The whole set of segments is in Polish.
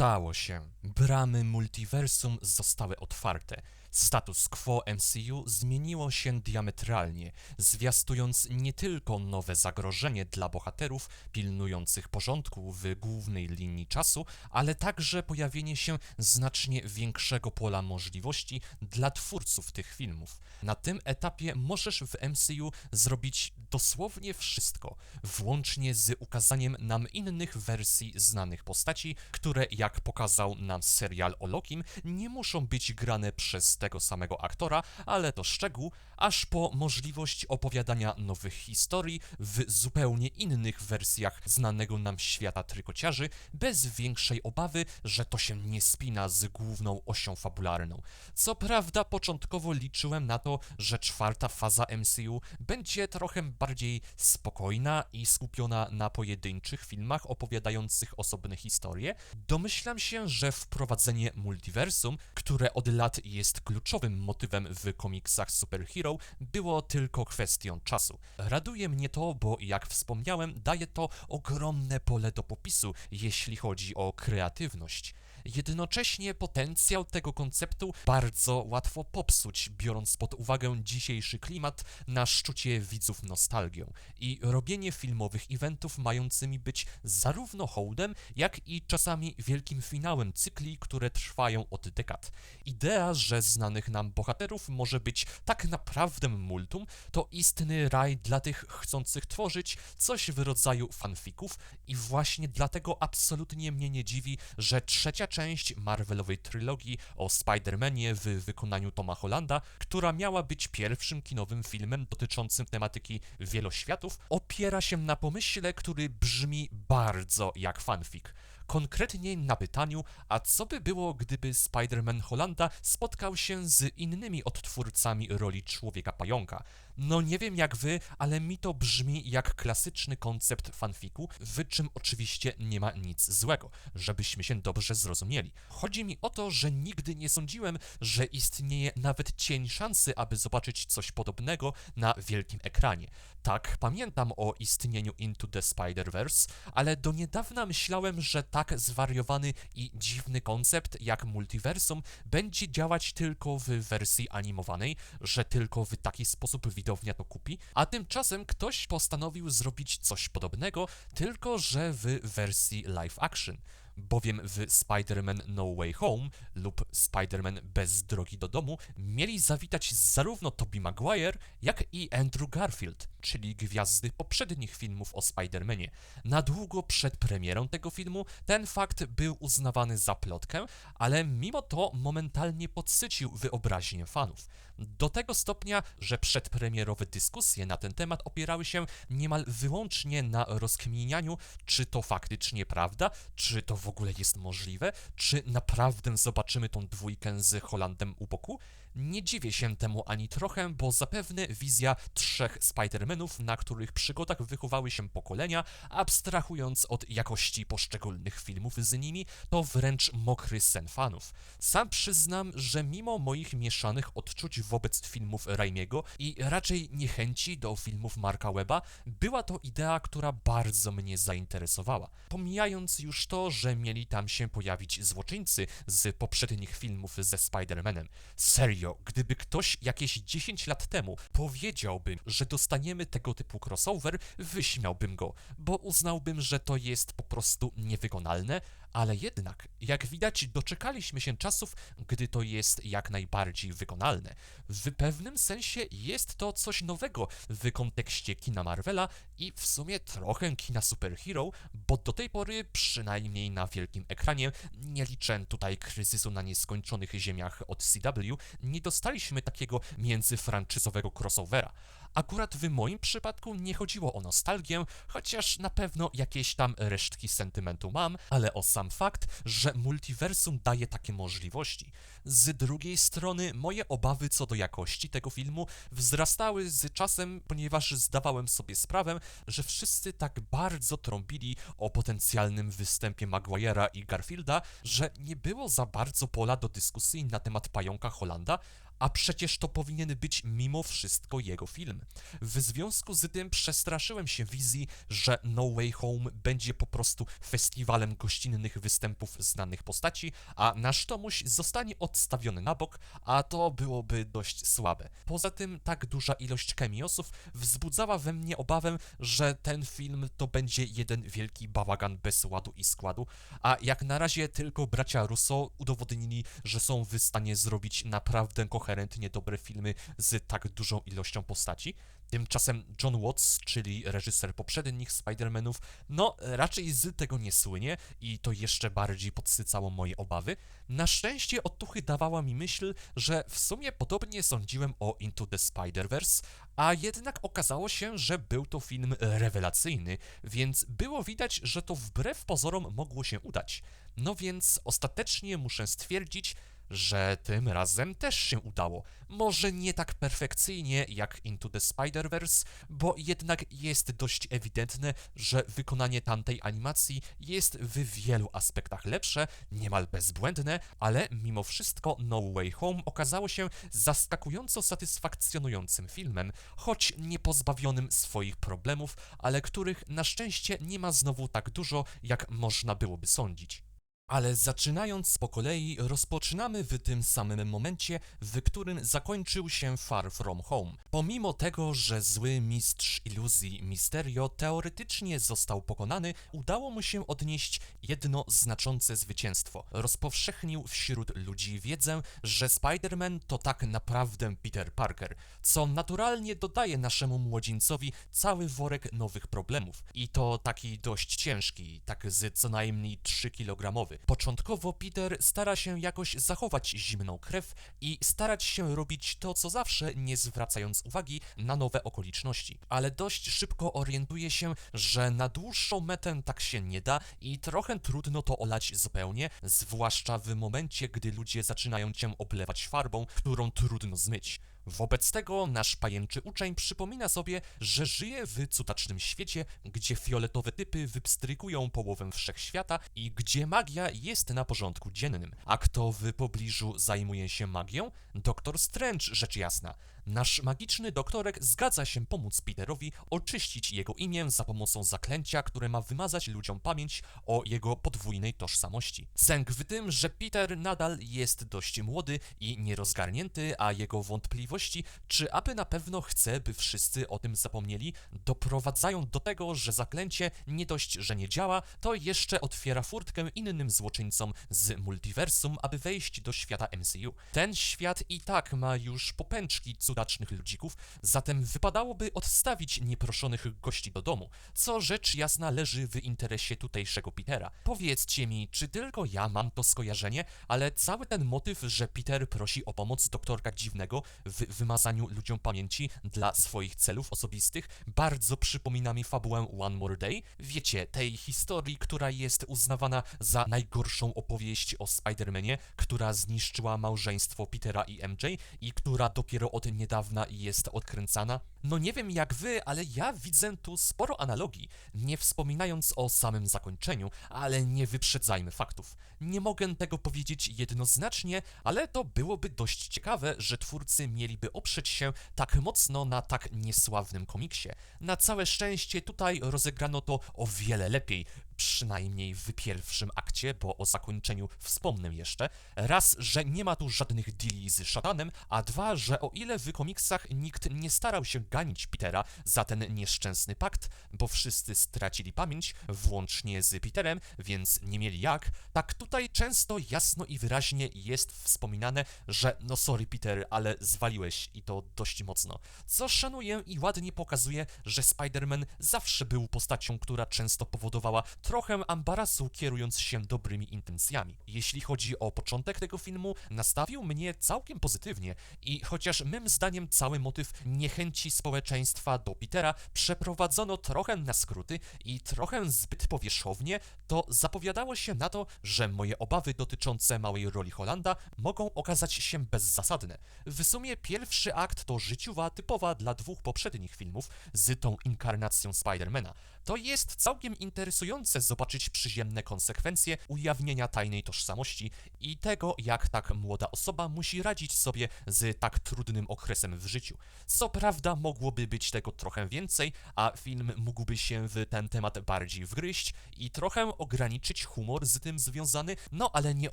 Stało się. Bramy multiversum zostały otwarte. Status quo MCU zmieniło się diametralnie, zwiastując nie tylko nowe zagrożenie dla bohaterów pilnujących porządku w głównej linii czasu, ale także pojawienie się znacznie większego pola możliwości dla twórców tych filmów. Na tym etapie możesz w MCU zrobić dosłownie wszystko, włącznie z ukazaniem nam innych wersji znanych postaci, które jak pokazał nam serial o Lokim, nie muszą być grane przez tego samego aktora, ale to szczegół, aż po możliwość opowiadania nowych historii w zupełnie innych wersjach znanego nam świata trykociarzy, bez większej obawy, że to się nie spina z główną osią fabularną. Co prawda, początkowo liczyłem na to, że czwarta faza MCU będzie trochę bardziej spokojna i skupiona na pojedynczych filmach opowiadających osobne historie. Domyślam się, że wprowadzenie multiversum, które od lat jest kluczowym motywem w komiksach superhero, było tylko kwestią czasu. Raduje mnie to, bo jak wspomniałem, daje to ogromne pole do popisu, jeśli chodzi o kreatywność. Jednocześnie potencjał tego konceptu bardzo łatwo popsuć, biorąc pod uwagę dzisiejszy klimat na szczucie widzów nostalgią i robienie filmowych eventów mającymi być zarówno hołdem, jak i czasami wielkim finałem cykli, które trwają od dekad. Idea, że znanych nam bohaterów może być tak naprawdę multum, to istny raj dla tych chcących tworzyć coś w rodzaju fanfików i właśnie dlatego absolutnie mnie nie dziwi, że trzecia część Marvelowej trylogii o Spider-Manie w wykonaniu Toma Hollanda, która miała być pierwszym kinowym filmem dotyczącym tematyki wieloświatów, opiera się na pomyśle, który brzmi bardzo jak fanfic konkretnie na pytaniu, a co by było, gdyby Spider-Man Hollanda spotkał się z innymi odtwórcami roli człowieka pająka. No nie wiem jak wy, ale mi to brzmi jak klasyczny koncept fanfiku, w czym oczywiście nie ma nic złego, żebyśmy się dobrze zrozumieli. Chodzi mi o to, że nigdy nie sądziłem, że istnieje nawet cień szansy, aby zobaczyć coś podobnego na wielkim ekranie. Tak, pamiętam o istnieniu Into the Spider-Verse, ale do niedawna myślałem, że tak zwariowany i dziwny koncept jak multiversum będzie działać tylko w wersji animowanej, że tylko w taki sposób widownia to kupi, a tymczasem ktoś postanowił zrobić coś podobnego, tylko że w wersji live action bowiem w Spider-Man No Way Home lub Spider-Man Bez Drogi do Domu mieli zawitać zarówno Tobey Maguire, jak i Andrew Garfield, czyli gwiazdy poprzednich filmów o Spider-Manie. Na długo przed premierą tego filmu ten fakt był uznawany za plotkę, ale mimo to momentalnie podsycił wyobraźnię fanów. Do tego stopnia, że przedpremierowe dyskusje na ten temat opierały się niemal wyłącznie na rozkminianiu, czy to faktycznie prawda, czy to w ogóle jest możliwe, czy naprawdę zobaczymy tą dwójkę z Holandem u boku. Nie dziwię się temu ani trochę, bo zapewne wizja trzech Spider-Manów, na których przygodach wychowały się pokolenia, abstrahując od jakości poszczególnych filmów z nimi, to wręcz mokry sen fanów. Sam przyznam, że mimo moich mieszanych odczuć wobec filmów Raimiego i raczej niechęci do filmów Marka Weba, była to idea, która bardzo mnie zainteresowała. Pomijając już to, że mieli tam się pojawić złoczyńcy z poprzednich filmów ze Spider-Manem. Serio, gdyby ktoś jakieś 10 lat temu powiedziałby, że dostaniemy tego typu crossover, wyśmiałbym go, bo uznałbym, że to jest po prostu niewykonalne, ale jednak, jak widać, doczekaliśmy się czasów, gdy to jest jak najbardziej wykonalne. W pewnym sensie jest to coś nowego w kontekście kina Marvela i w sumie trochę kina superhero, bo do tej pory, przynajmniej na wielkim ekranie, nie liczę tutaj kryzysu na nieskończonych ziemiach od CW, nie dostaliśmy takiego międzyfranczyzowego crossovera. Akurat w moim przypadku nie chodziło o nostalgię, chociaż na pewno jakieś tam resztki sentymentu mam, ale o sam fakt, że multiversum daje takie możliwości. Z drugiej strony moje obawy co do jakości tego filmu wzrastały z czasem, ponieważ zdawałem sobie sprawę, że wszyscy tak bardzo trąbili o potencjalnym występie Maguire'a i Garfielda, że nie było za bardzo pola do dyskusji na temat pająka Holanda, a przecież to powinien być mimo wszystko jego film. W związku z tym przestraszyłem się wizji, że No Way Home będzie po prostu festiwalem gościnnych występów znanych postaci, a nasz Tomuś zostanie odstawiony na bok, a to byłoby dość słabe. Poza tym tak duża ilość kemiosów wzbudzała we mnie obawę, że ten film to będzie jeden wielki bałagan bez ładu i składu, a jak na razie tylko bracia Russo udowodnili, że są w stanie zrobić naprawdę koherentnie dobre filmy z tak dużą ilością postaci. Tymczasem John Watts, czyli reżyser poprzednich Spider-Manów, no raczej z tego nie słynie i to jeszcze bardziej podsycało moje obawy. Na szczęście otuchy dawała mi myśl, że w sumie podobnie sądziłem o Into the Spider-Verse, a jednak okazało się, że był to film rewelacyjny, więc było widać, że to wbrew pozorom mogło się udać. No więc ostatecznie muszę stwierdzić, że tym razem też się udało. Może nie tak perfekcyjnie jak Into the Spider-Verse, bo jednak jest dość ewidentne, że wykonanie tamtej animacji jest w wielu aspektach lepsze, niemal bezbłędne, ale mimo wszystko No Way Home okazało się zaskakująco satysfakcjonującym filmem, choć nie pozbawionym swoich problemów, ale których na szczęście nie ma znowu tak dużo, jak można byłoby sądzić. Ale zaczynając po kolei, rozpoczynamy w tym samym momencie, w którym zakończył się Far From Home. Pomimo tego, że zły mistrz iluzji Misterio teoretycznie został pokonany, udało mu się odnieść jedno znaczące zwycięstwo. Rozpowszechnił wśród ludzi wiedzę, że Spider-Man to tak naprawdę Peter Parker, co naturalnie dodaje naszemu młodzieńcowi cały worek nowych problemów. I to taki dość ciężki, tak z co najmniej 3 kilogramowy. Początkowo Peter stara się jakoś zachować zimną krew i starać się robić to co zawsze, nie zwracając uwagi na nowe okoliczności. Ale dość szybko orientuje się, że na dłuższą metę tak się nie da i trochę trudno to olać zupełnie, zwłaszcza w momencie, gdy ludzie zaczynają cię oblewać farbą, którą trudno zmyć. Wobec tego nasz pajęczy uczeń przypomina sobie, że żyje w cudacznym świecie, gdzie fioletowe typy wypstrykują połowę wszechświata i gdzie magia jest na porządku dziennym. A kto w pobliżu zajmuje się magią? Doktor Strange, rzecz jasna. Nasz magiczny doktorek zgadza się pomóc Peterowi oczyścić jego imię za pomocą zaklęcia, które ma wymazać ludziom pamięć o jego podwójnej tożsamości. Sęk w tym, że Peter nadal jest dość młody i nierozgarnięty, a jego wątpliwości, czy aby na pewno chce, by wszyscy o tym zapomnieli, doprowadzają do tego, że zaklęcie nie dość, że nie działa, to jeszcze otwiera furtkę innym złoczyńcom z multiversum, aby wejść do świata MCU. Ten świat i tak ma już popęczki cudacznych ludzików, zatem wypadałoby odstawić nieproszonych gości do domu, co rzecz jasna leży w interesie tutejszego Petera. Powiedzcie mi, czy tylko ja mam to skojarzenie, ale cały ten motyw, że Peter prosi o pomoc doktorka dziwnego w wymazaniu ludziom pamięci dla swoich celów osobistych, bardzo przypomina mi fabułę One More Day. Wiecie, tej historii, która jest uznawana za najgorszą opowieść o Spider-Manie, która zniszczyła małżeństwo Petera i MJ i która dopiero od niedawna jest odkręcana. No nie wiem jak wy, ale ja widzę tu sporo analogii, nie wspominając o samym zakończeniu, ale nie wyprzedzajmy faktów. Nie mogę tego powiedzieć jednoznacznie, ale to byłoby dość ciekawe, że twórcy mieliby oprzeć się tak mocno na tak niesławnym komiksie. Na całe szczęście tutaj rozegrano to o wiele lepiej, przynajmniej w pierwszym akcie, bo o zakończeniu wspomnę jeszcze. Raz, że nie ma tu żadnych deali z szatanem, a dwa, że o ile w komiksach nikt nie starał się ganić Petera za ten nieszczęsny pakt, bo wszyscy stracili pamięć, włącznie z Peterem, więc nie mieli jak, tak tutaj często jasno i wyraźnie jest wspominane, że no sorry Peter, ale zwaliłeś i to dość mocno. Co szanuję i ładnie pokazuje, że Spider-Man zawsze był postacią, która często powodowała trochę ambarasu kierując się dobrymi intencjami. Jeśli chodzi o początek tego filmu, nastawił mnie całkiem pozytywnie i chociaż mym zdaniem cały motyw niechęci społeczeństwa do Petera przeprowadzono trochę na skróty i trochę zbyt powierzchownie, to zapowiadało się na to, że moje obawy dotyczące małej roli Holanda mogą okazać się bezzasadne. W sumie pierwszy akt to życiowa typowa dla dwóch poprzednich filmów z tą inkarnacją Spidermana. To jest całkiem interesujące zobaczyć przyziemne konsekwencje ujawnienia tajnej tożsamości i tego, jak tak młoda osoba musi radzić sobie z tak trudnym okresem w życiu. Co prawda mogłoby być tego trochę więcej, a film mógłby się w ten temat bardziej wgryźć i trochę ograniczyć humor z tym związany, no ale nie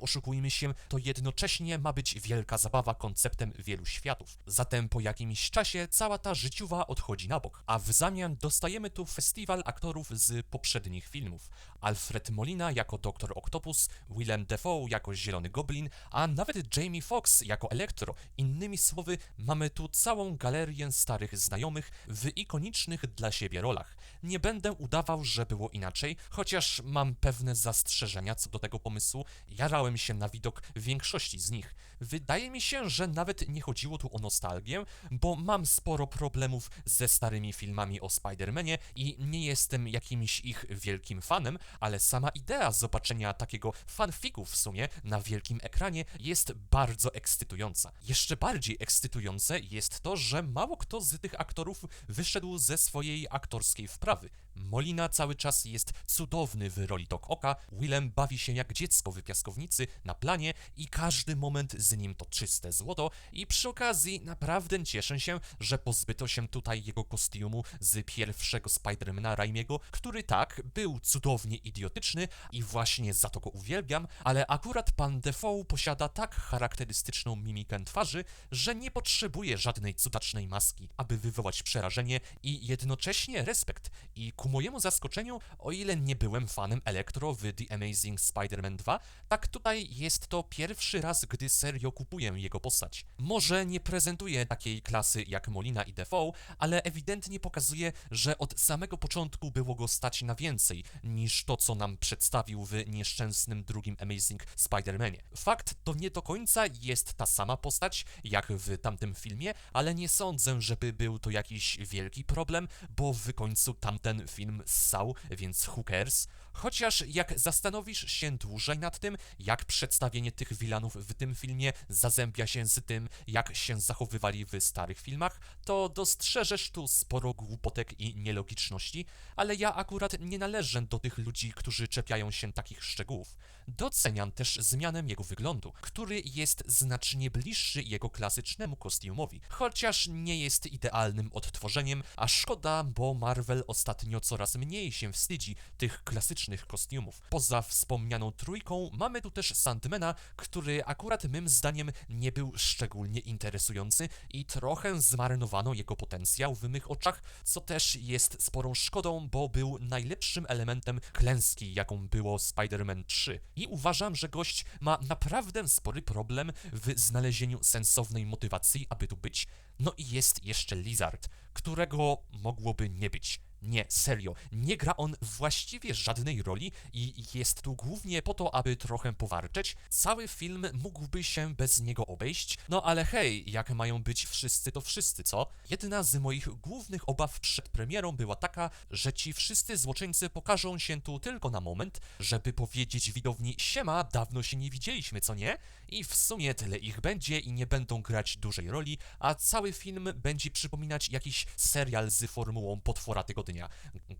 oszukujmy się, to jednocześnie ma być wielka zabawa konceptem wielu światów. Zatem po jakimś czasie cała ta życiowa odchodzi na bok, a w zamian dostajemy tu festiwal aktorów z poprzednich filmów. Alfred Molina jako Doktor Octopus, Willem Dafoe jako Zielony Goblin, a nawet Jamie Foxx jako Elektro. Innymi słowy, mamy tu całą galerię starych znajomych w ikonicznych dla siebie rolach. Nie będę udawał, że było inaczej, chociaż mam pewne zastrzeżenia co do tego pomysłu, jarałem się na widok większości z nich. Wydaje mi się, że nawet nie chodziło tu o nostalgię, bo mam sporo problemów ze starymi filmami o Spider-Manie i nie jestem jakimś ich wielkim fanem, ale sama idea zobaczenia takiego fanfiku w sumie na wielkim ekranie jest bardzo ekscytująca. Jeszcze bardziej ekscytujące jest to, że mało kto z tych aktorów wyszedł ze swojej aktorskiej wprawy. Molina cały czas jest cudowny w roli Doc Oka, Willem bawi się jak dziecko w piaskownicy na planie i każdy moment z nim to czyste złoto. I przy okazji naprawdę cieszę się, że pozbyto się tutaj jego kostiumu z pierwszego Spidermana Raimiego, który tak, był cudownie idiotyczny i właśnie za to go uwielbiam, ale akurat pan Defoe posiada tak charakterystyczną mimikę twarzy, że nie potrzebuje żadnej cudacznej maski, aby wywołać przerażenie i jednocześnie respekt i mojemu zaskoczeniu, o ile nie byłem fanem Electro w The Amazing Spider-Man 2, tak tutaj jest to pierwszy raz, gdy serio kupuję jego postać. Może nie prezentuje takiej klasy jak Molina i Defoe, ale ewidentnie pokazuje, że od samego początku było go stać na więcej niż to, co nam przedstawił w nieszczęsnym drugim Amazing Spider-Manie. Fakt to nie do końca jest ta sama postać jak w tamtym filmie, ale nie sądzę, żeby był to jakiś wielki problem, bo w końcu tamten film ssał, więc cares? Chociaż jak zastanowisz się dłużej nad tym, jak przedstawienie tych wilanów w tym filmie zazębia się z tym, jak się zachowywali w starych filmach, to dostrzeżesz tu sporo głupotek i nielogiczności, ale ja akurat nie należę do tych ludzi, którzy czepiają się takich szczegółów. Doceniam też zmianę jego wyglądu, który jest znacznie bliższy jego klasycznemu kostiumowi, chociaż nie jest idealnym odtworzeniem, a szkoda, bo Marvel ostatnio coraz mniej się wstydzi tych klasycznych kostiumów. Poza wspomnianą trójką mamy tu też Sandmana, który akurat mym zdaniem nie był szczególnie interesujący i trochę zmarnowano jego potencjał w mych oczach, co też jest sporą szkodą, bo był najlepszym elementem klęski, jaką było Spider-Man 3. I uważam, że gość ma naprawdę spory problem w znalezieniu sensownej motywacji, aby tu być. No i jest jeszcze Lizard, którego mogłoby nie być. Nie, serio, nie gra on właściwie żadnej roli i jest tu głównie po to, aby trochę powarczeć. Cały film mógłby się bez niego obejść, no ale hej, jak mają być wszyscy to wszyscy, co? Jedna z moich głównych obaw przed premierą była taka, że ci wszyscy złoczyńcy pokażą się tu tylko na moment, żeby powiedzieć widowni siema, dawno się nie widzieliśmy, co nie? I w sumie tyle ich będzie i nie będą grać dużej roli, a cały film będzie przypominać jakiś serial z formułą potwora tygodnia dnia,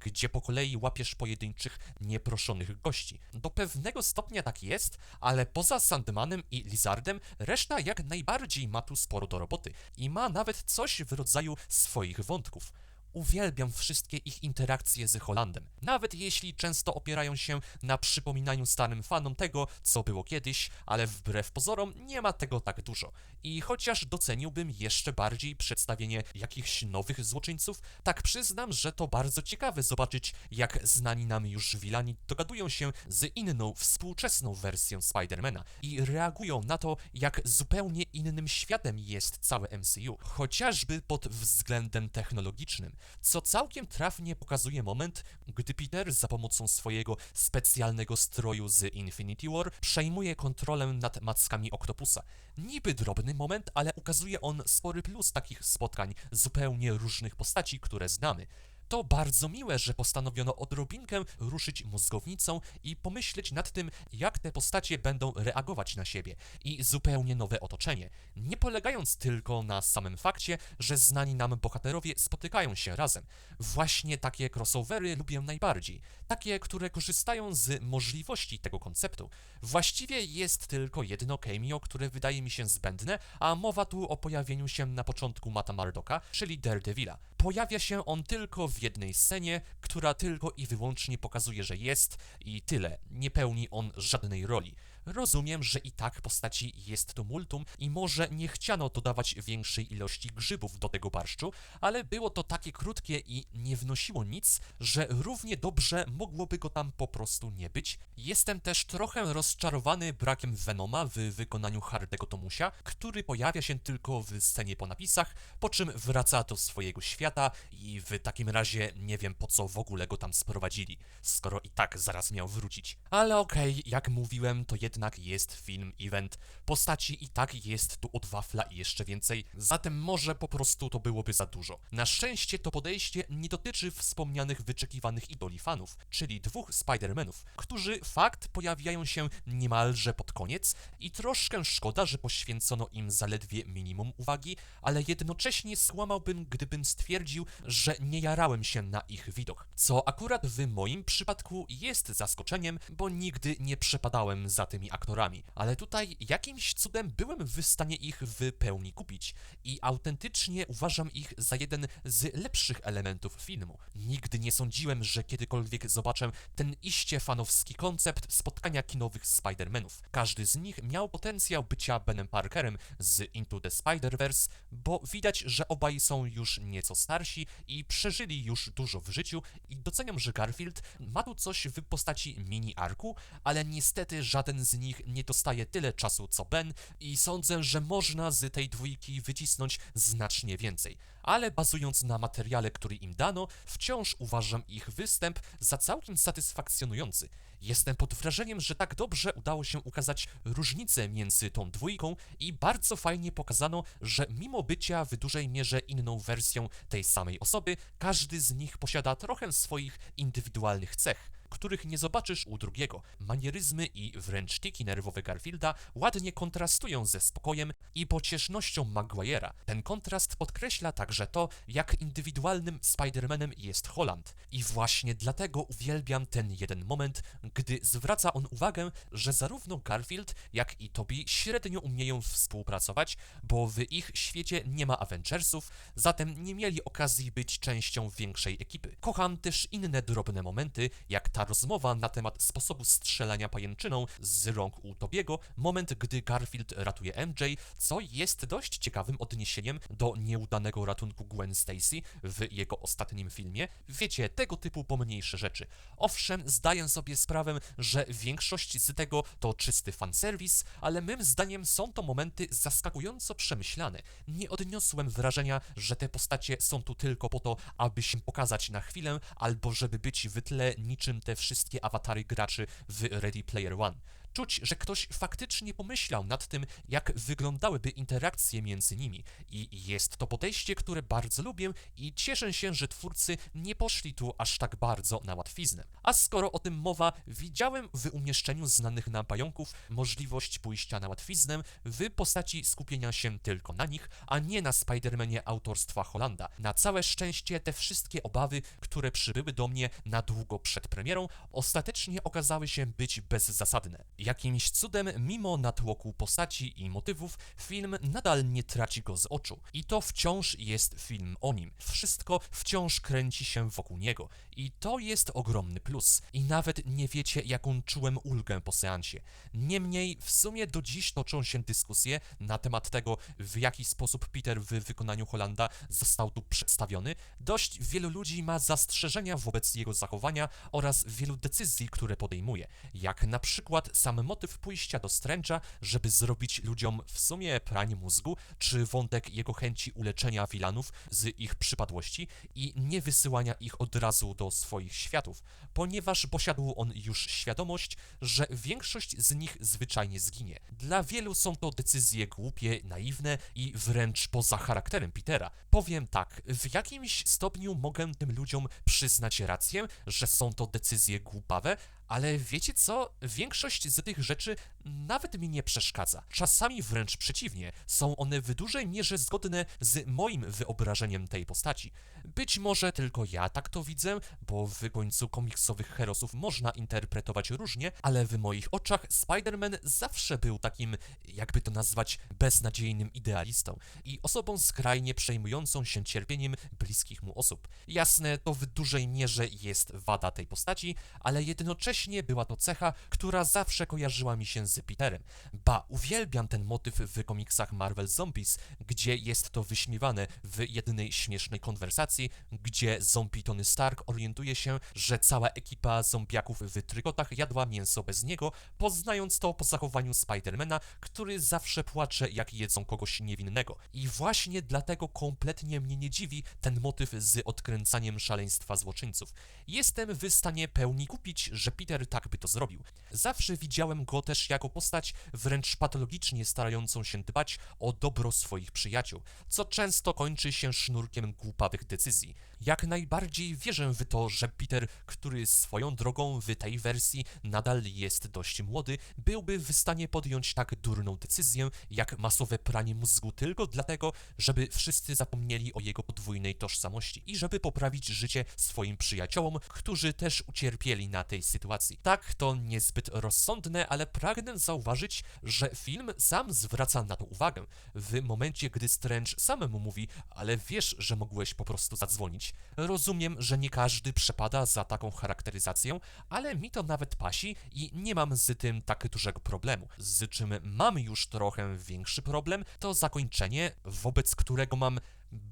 gdzie po kolei łapiesz pojedynczych, nieproszonych gości. Do pewnego stopnia tak jest, ale poza Sandmanem i Lizardem, reszta jak najbardziej ma tu sporo do roboty i ma nawet coś w rodzaju swoich wątków. Uwielbiam wszystkie ich interakcje z Holandem, nawet jeśli często opierają się na przypominaniu starym fanom tego, co było kiedyś, ale wbrew pozorom nie ma tego tak dużo. I chociaż doceniłbym jeszcze bardziej przedstawienie jakichś nowych złoczyńców, tak przyznam, że to bardzo ciekawe zobaczyć, jak znani nam już wilani dogadują się z inną, współczesną wersją Spidermana i reagują na to, jak zupełnie innym światem jest całe MCU, chociażby pod względem technologicznym co całkiem trafnie pokazuje moment, gdy Peter za pomocą swojego specjalnego stroju z Infinity War przejmuje kontrolę nad mackami Octopusa. Niby drobny moment, ale ukazuje on spory plus takich spotkań zupełnie różnych postaci, które znamy. To bardzo miłe, że postanowiono odrobinkę ruszyć mózgownicą i pomyśleć nad tym, jak te postacie będą reagować na siebie i zupełnie nowe otoczenie, nie polegając tylko na samym fakcie, że znani nam bohaterowie spotykają się razem. Właśnie takie crossovery lubię najbardziej, takie, które korzystają z możliwości tego konceptu. Właściwie jest tylko jedno cameo, które wydaje mi się zbędne, a mowa tu o pojawieniu się na początku Mata Mardoka, czyli Daredevila. Pojawia się on tylko w jednej scenie, która tylko i wyłącznie pokazuje, że jest i tyle. Nie pełni on żadnej roli. Rozumiem, że i tak postaci jest to multum i może nie chciano dodawać większej ilości grzybów do tego barszczu, ale było to takie krótkie i nie wnosiło nic, że równie dobrze mogłoby go tam po prostu nie być. Jestem też trochę rozczarowany brakiem Venoma w wykonaniu Hardego Tomusia, który pojawia się tylko w scenie po napisach, po czym wraca do swojego świata i w takim razie nie wiem po co w ogóle go tam sprowadzili, skoro i tak zaraz miał wrócić. Ale okej, okay, jak mówiłem, to jednak jednak jest film, event, postaci i tak jest tu od wafla i jeszcze więcej, zatem może po prostu to byłoby za dużo. Na szczęście to podejście nie dotyczy wspomnianych wyczekiwanych idoli fanów, czyli dwóch Spider-Manów, którzy fakt pojawiają się niemalże pod koniec i troszkę szkoda, że poświęcono im zaledwie minimum uwagi, ale jednocześnie skłamałbym, gdybym stwierdził, że nie jarałem się na ich widok, co akurat w moim przypadku jest zaskoczeniem, bo nigdy nie przepadałem za tymi aktorami, ale tutaj jakimś cudem byłem w stanie ich w pełni kupić i autentycznie uważam ich za jeden z lepszych elementów filmu. Nigdy nie sądziłem, że kiedykolwiek zobaczę ten iście fanowski koncept spotkania kinowych Spider-Manów. Każdy z nich miał potencjał bycia Benem Parkerem z Into the Spider-Verse, bo widać, że obaj są już nieco starsi i przeżyli już dużo w życiu i doceniam, że Garfield ma tu coś w postaci mini-arku, ale niestety żaden z nich nie dostaje tyle czasu co Ben i sądzę, że można z tej dwójki wycisnąć znacznie więcej. Ale bazując na materiale, który im dano, wciąż uważam ich występ za całkiem satysfakcjonujący. Jestem pod wrażeniem, że tak dobrze udało się ukazać różnicę między tą dwójką i bardzo fajnie pokazano, że mimo bycia w dużej mierze inną wersją tej samej osoby, każdy z nich posiada trochę swoich indywidualnych cech których nie zobaczysz u drugiego. Manieryzmy i wręcz tiki nerwowe Garfielda ładnie kontrastują ze spokojem i pociesznością Maguire'a. Ten kontrast podkreśla także to, jak indywidualnym Spider-Manem jest Holland. I właśnie dlatego uwielbiam ten jeden moment, gdy zwraca on uwagę, że zarówno Garfield, jak i Toby średnio umieją współpracować, bo w ich świecie nie ma Avengersów, zatem nie mieli okazji być częścią większej ekipy. Kocham też inne drobne momenty, jak ta rozmowa na temat sposobu strzelania pajęczyną z rąk u Tobiego, moment gdy Garfield ratuje MJ, co jest dość ciekawym odniesieniem do nieudanego ratunku Gwen Stacy w jego ostatnim filmie. Wiecie, tego typu pomniejsze rzeczy. Owszem, zdaję sobie sprawę, że większość z tego to czysty fanserwis, ale mym zdaniem są to momenty zaskakująco przemyślane. Nie odniosłem wrażenia, że te postacie są tu tylko po to, aby się pokazać na chwilę, albo żeby być w tle niczym te wszystkie awatary graczy w Ready Player One. Czuć, że ktoś faktycznie pomyślał nad tym, jak wyglądałyby interakcje między nimi. I jest to podejście, które bardzo lubię i cieszę się, że twórcy nie poszli tu aż tak bardzo na łatwiznę. A skoro o tym mowa, widziałem w umieszczeniu znanych nam pająków możliwość pójścia na łatwiznę w postaci skupienia się tylko na nich, a nie na Spider-Manie autorstwa Holanda. Na całe szczęście te wszystkie obawy, które przybyły do mnie na długo przed premierą, ostatecznie okazały się być bezzasadne. Jakimś cudem, mimo natłoku postaci i motywów, film nadal nie traci go z oczu. I to wciąż jest film o nim. Wszystko wciąż kręci się wokół niego. I to jest ogromny plus. I nawet nie wiecie, jaką czułem ulgę po seansie. Niemniej, w sumie do dziś toczą się dyskusje na temat tego, w jaki sposób Peter w wykonaniu Holanda został tu przedstawiony. Dość wielu ludzi ma zastrzeżenia wobec jego zachowania oraz wielu decyzji, które podejmuje. Jak na przykład motyw pójścia do Strange'a, żeby zrobić ludziom w sumie pranie mózgu, czy wątek jego chęci uleczenia wilanów z ich przypadłości i nie wysyłania ich od razu do swoich światów, ponieważ posiadł on już świadomość, że większość z nich zwyczajnie zginie. Dla wielu są to decyzje głupie, naiwne i wręcz poza charakterem Petera. Powiem tak, w jakimś stopniu mogę tym ludziom przyznać rację, że są to decyzje głupawe, ale wiecie co? Większość z tych rzeczy nawet mi nie przeszkadza. Czasami wręcz przeciwnie, są one w dużej mierze zgodne z moim wyobrażeniem tej postaci. Być może tylko ja tak to widzę, bo w końcu komiksowych herosów można interpretować różnie, ale w moich oczach Spider-Man zawsze był takim, jakby to nazwać, beznadziejnym idealistą i osobą skrajnie przejmującą się cierpieniem bliskich mu osób. Jasne, to w dużej mierze jest wada tej postaci, ale jednocześnie była to cecha, która zawsze kojarzyła mi się z Peterem. Ba, uwielbiam ten motyw w komiksach Marvel Zombies, gdzie jest to wyśmiewane w jednej śmiesznej konwersacji, gdzie zombie Tony Stark orientuje się, że cała ekipa zombiaków w trykotach jadła mięso bez niego, poznając to po zachowaniu Spidermana, który zawsze płacze jak jedzą kogoś niewinnego. I właśnie dlatego kompletnie mnie nie dziwi ten motyw z odkręcaniem szaleństwa złoczyńców. Jestem w stanie pełni kupić, że Peter tak by to zrobił. Zawsze widziałem go też jako postać wręcz patologicznie starającą się dbać o dobro swoich przyjaciół, co często kończy się sznurkiem głupawych decyzji. Jak najbardziej wierzę w to, że Peter, który swoją drogą w tej wersji nadal jest dość młody, byłby w stanie podjąć tak durną decyzję, jak masowe pranie mózgu tylko dlatego, żeby wszyscy zapomnieli o jego podwójnej tożsamości i żeby poprawić życie swoim przyjaciołom, którzy też ucierpieli na tej sytuacji. Tak, to niezbyt rozsądne, ale pragnę zauważyć, że film sam zwraca na to uwagę. W momencie, gdy Strange samemu mówi, ale wiesz, że mogłeś po prostu zadzwonić. Rozumiem, że nie każdy przepada za taką charakteryzację, ale mi to nawet pasi i nie mam z tym tak dużego problemu. Z czym mam już trochę większy problem, to zakończenie, wobec którego mam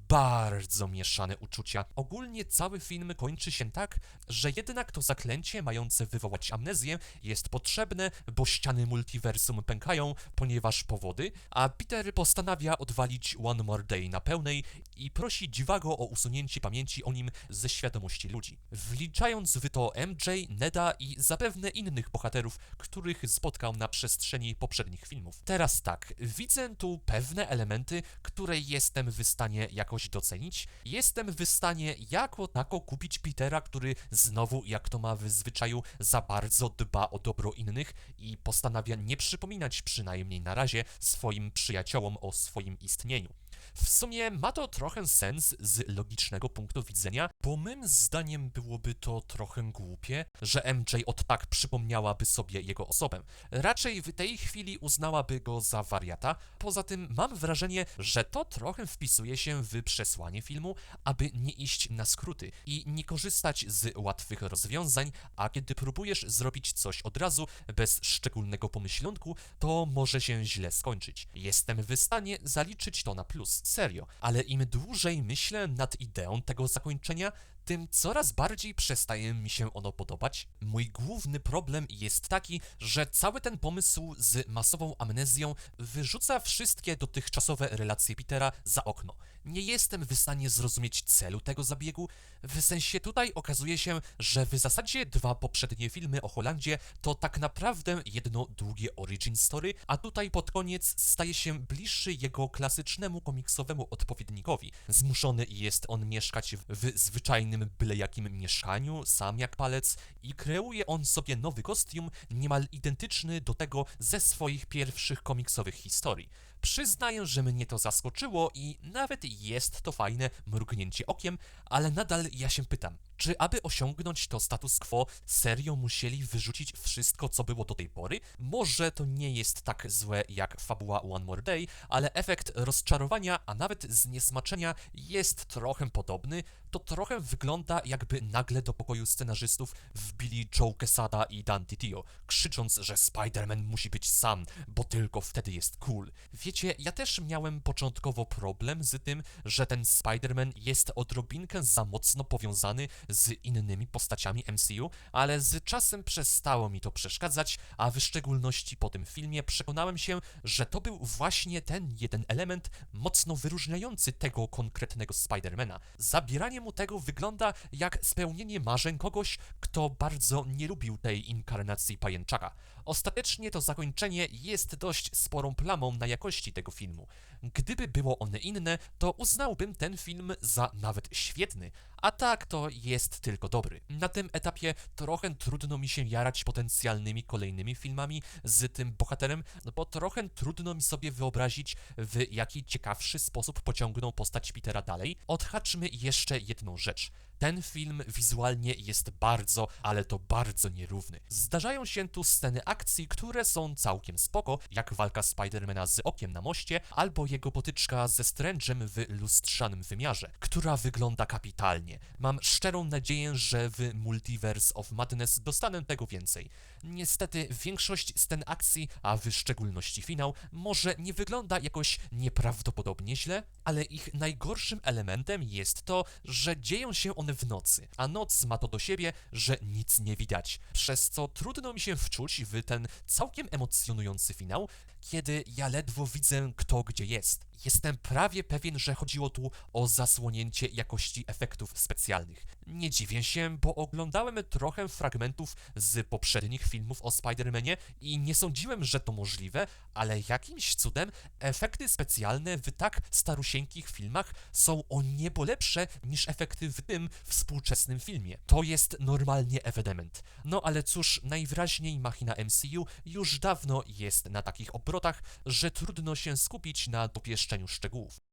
bardzo mieszane uczucia. Ogólnie cały film kończy się tak, że jednak to zaklęcie mające wywołać amnezję jest potrzebne, bo ściany multiversum pękają, ponieważ powody, a Peter postanawia odwalić One More Day na pełnej i prosi Dziwago o usunięcie pamięci o nim ze świadomości ludzi. Wliczając w to MJ, Neda i zapewne innych bohaterów, których spotkał na przestrzeni poprzednich filmów. Teraz tak, widzę tu pewne elementy, które jestem w stanie jakoś docenić. Jestem w stanie jako tako kupić Petera, który znowu, jak to ma w zwyczaju, za bardzo dba o dobro innych i postanawia nie przypominać przynajmniej na razie swoim przyjaciołom o swoim istnieniu. W sumie ma to trochę sens z logicznego punktu widzenia, bo mym zdaniem byłoby to trochę głupie, że MJ od tak przypomniałaby sobie jego osobę. Raczej w tej chwili uznałaby go za wariata. Poza tym mam wrażenie, że to trochę wpisuje się w przesłanie filmu, aby nie iść na skróty i nie korzystać z łatwych rozwiązań, a kiedy próbujesz zrobić coś od razu, bez szczególnego pomyślunku, to może się źle skończyć. Jestem w stanie zaliczyć to na plus serio, ale im dłużej myślę nad ideą tego zakończenia, tym coraz bardziej przestaje mi się ono podobać. Mój główny problem jest taki, że cały ten pomysł z masową amnezją wyrzuca wszystkie dotychczasowe relacje Petera za okno. Nie jestem w stanie zrozumieć celu tego zabiegu. W sensie tutaj okazuje się, że w zasadzie dwa poprzednie filmy o Holandzie to tak naprawdę jedno długie origin story, a tutaj pod koniec staje się bliższy jego klasycznemu komiksowemu odpowiednikowi. Zmuszony jest on mieszkać w zwyczajnym byle jakim mieszkaniu, sam jak palec i kreuje on sobie nowy kostium niemal identyczny do tego ze swoich pierwszych komiksowych historii. Przyznaję, że mnie to zaskoczyło i nawet jest to fajne mrugnięcie okiem, ale nadal ja się pytam, czy aby osiągnąć to status quo, serio musieli wyrzucić wszystko, co było do tej pory? Może to nie jest tak złe jak fabuła One More Day, ale efekt rozczarowania, a nawet zniesmaczenia jest trochę podobny. To trochę wygląda, jakby nagle do pokoju scenarzystów wbili Joe Quesada i Dan DiDio, krzycząc, że Spider-Man musi być sam, bo tylko wtedy jest cool. Wiecie, ja też miałem początkowo problem z tym, że ten Spider-Man jest odrobinkę za mocno powiązany z innymi postaciami MCU, ale z czasem przestało mi to przeszkadzać, a w szczególności po tym filmie przekonałem się, że to był właśnie ten jeden element mocno wyróżniający tego konkretnego Spidermana. Zabieranie mu tego wygląda jak spełnienie marzeń kogoś, kto bardzo nie lubił tej inkarnacji pajęczaka. Ostatecznie to zakończenie jest dość sporą plamą na jakości tego filmu. Gdyby było one inne, to uznałbym ten film za nawet świetny, a tak to jest tylko dobry. Na tym etapie trochę trudno mi się jarać potencjalnymi kolejnymi filmami z tym bohaterem, bo trochę trudno mi sobie wyobrazić, w jaki ciekawszy sposób pociągną postać Petera dalej. Odhaczmy jeszcze jedną rzecz. Ten film wizualnie jest bardzo, ale to bardzo nierówny. Zdarzają się tu sceny akcji, które są całkiem spoko, jak walka Spidermana z okiem na moście, albo jego potyczka ze Strange'em w lustrzanym wymiarze, która wygląda kapitalnie. Mam szczerą nadzieję, że w Multiverse of Madness dostanę tego więcej. Niestety większość scen akcji, a w szczególności finał, może nie wygląda jakoś nieprawdopodobnie źle, ale ich najgorszym elementem jest to, że dzieją się one w nocy, a noc ma to do siebie, że nic nie widać, przez co trudno mi się wczuć w ten całkiem emocjonujący finał, kiedy ja ledwo widzę kto gdzie jest. Jestem prawie pewien, że chodziło tu o zasłonięcie jakości efektów specjalnych. Nie dziwię się, bo oglądałem trochę fragmentów z poprzednich filmów o Spider-Manie i nie sądziłem, że to możliwe, ale jakimś cudem efekty specjalne w tak starusieńkich filmach są o niebo lepsze niż efekty w tym współczesnym filmie. To jest normalnie ewenement. No ale cóż, najwyraźniej machina MCU już dawno jest na takich obrotach, że trudno się skupić na dopieszczeniu szczegółów.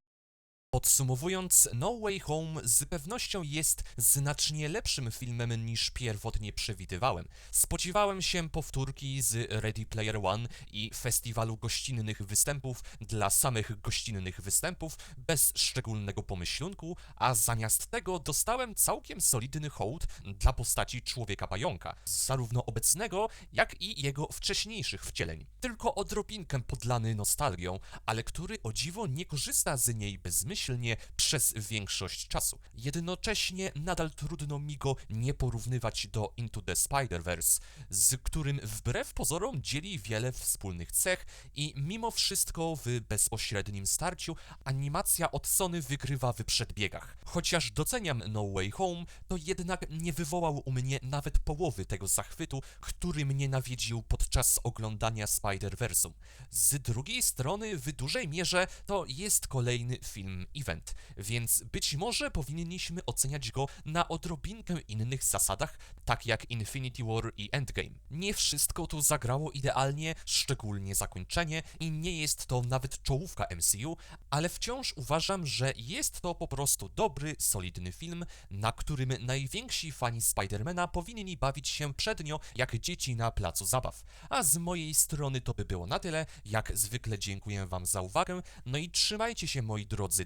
Podsumowując, No Way Home z pewnością jest znacznie lepszym filmem niż pierwotnie przewidywałem. Spodziewałem się powtórki z Ready Player One i festiwalu gościnnych występów dla samych gościnnych występów, bez szczególnego pomyślunku, a zamiast tego dostałem całkiem solidny hołd dla postaci Człowieka Pająka, zarówno obecnego, jak i jego wcześniejszych wcieleń. Tylko odrobinkę podlany nostalgią, ale który o dziwo nie korzysta z niej bezmyślnie przez większość czasu. Jednocześnie nadal trudno mi go nie porównywać do Into the Spider-Verse, z którym wbrew pozorom dzieli wiele wspólnych cech i mimo wszystko w bezpośrednim starciu animacja od Sony wygrywa w przedbiegach. Chociaż doceniam No Way Home, to jednak nie wywołał u mnie nawet połowy tego zachwytu, który mnie nawiedził podczas oglądania Spider-Versum. Z drugiej strony, w dużej mierze to jest kolejny film event, więc być może powinniśmy oceniać go na odrobinkę innych zasadach, tak jak Infinity War i Endgame. Nie wszystko tu zagrało idealnie, szczególnie zakończenie, i nie jest to nawet czołówka MCU, ale wciąż uważam, że jest to po prostu dobry, solidny film, na którym najwięksi fani Spidermana powinni bawić się przednio jak dzieci na placu zabaw. A z mojej strony to by było na tyle. Jak zwykle dziękuję Wam za uwagę, no i trzymajcie się moi drodzy